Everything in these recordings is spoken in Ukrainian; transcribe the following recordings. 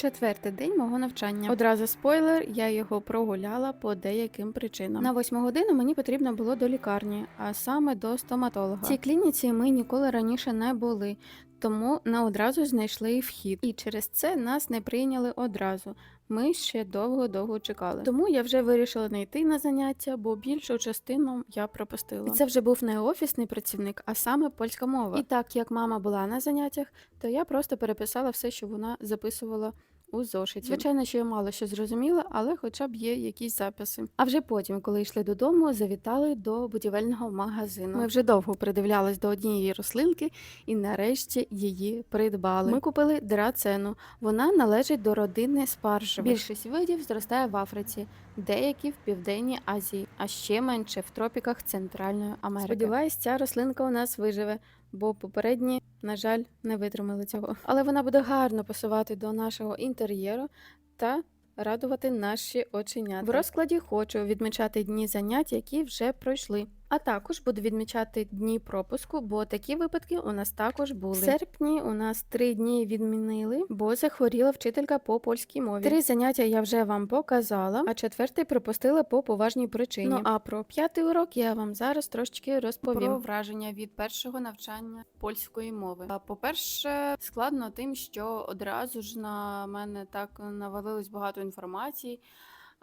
Четвертий день мого навчання. Одразу спойлер, я його прогуляла по деяким причинам. На восьму годину мені потрібно було до лікарні, а саме до стоматолога. В цій клініці ми ніколи раніше не були. Тому на одразу знайшли вхід, і через це нас не прийняли одразу. Ми ще довго-довго чекали. Тому я вже вирішила не йти на заняття, бо більшу частину я пропустила. І це вже був не офісний працівник, а саме польська мова. І так як мама була на заняттях, то я просто переписала все, що вона записувала у зошиті. Звичайно, що я мало що зрозуміла, але хоча б є якісь записи. А вже потім, коли йшли додому, завітали до будівельного магазину. Ми вже довго придивлялись до однієї рослинки і нарешті її придбали. Ми купили драцену. Вона належить до родини спаржевих. Більшість видів зростає в Африці, деякі в Південній Азії, а ще менше в тропіках Центральної Америки. Сподіваюсь, ця рослинка у нас виживе, бо попередні, на жаль, не витримали цього. Але вона буде гарно пасувати до нашого інтер'єру та радувати наші оченята. В розкладі хочу відмічати дні занять, які вже пройшли. А також буду відмічати дні пропуску, бо такі випадки у нас також були. В серпні у нас три дні відмінили, бо захворіла вчителька по польській мові. Три заняття я вже вам показала, а четвертий пропустила по поважній причині. Ну а про п'ятий урок я вам зараз трошечки розповім. Про враження від першого навчання польської мови. А по-перше, складно тим, що одразу ж на мене так навалилось багато інформації.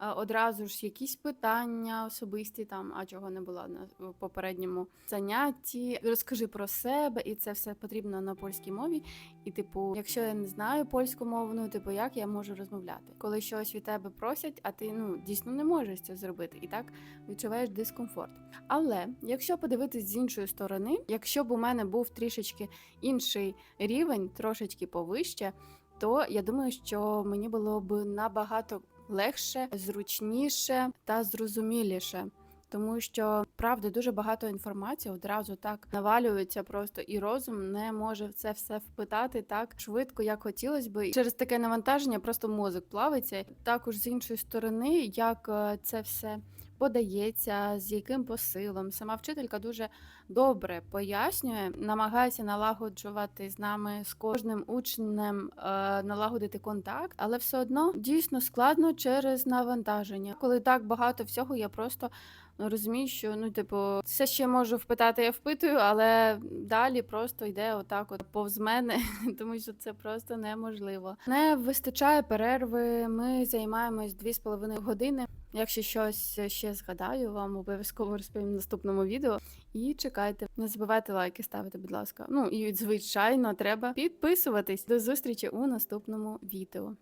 Е, Одразу ж якісь питання особисті, там, а чого не було на попередньому занятті. Розкажи про себе, і це все потрібно на польській мові. І, типу, якщо я не знаю польську мову, ну типу, як я можу розмовляти? Коли щось від тебе просять, а ти ну дійсно не можеш це зробити, і так відчуваєш дискомфорт. Але якщо подивитись з іншої сторони, якщо б у мене був трішечки інший рівень, трошечки повище, то я думаю, що мені було б набагато легше, зручніше та зрозуміліше. Тому що правда дуже багато інформації одразу так навалюється просто, і розум не може це все впитати так швидко, як хотілося би. І Через таке навантаження просто мозок плавиться. Також з іншої сторони, як е, це все подається, з яким посилом. Сама вчителька дуже добре пояснює, намагається налагоджувати з нами з кожним учнем е, налагодити контакт, але все одно дійсно складно через навантаження. Коли так багато всього, я просто розумію, що ну, типу, все ще можу впитати, я впитую, але далі просто йде отак, от повз мене, тому що це просто неможливо. Не вистачає перерви. Ми займаємось дві з половиною години. Якщо щось ще згадаю, вам обов'язково розповім в наступному відео. І чекайте, не забувайте лайки ставити, будь ласка. Ну і звичайно, треба підписуватись. До зустрічі у наступному відео.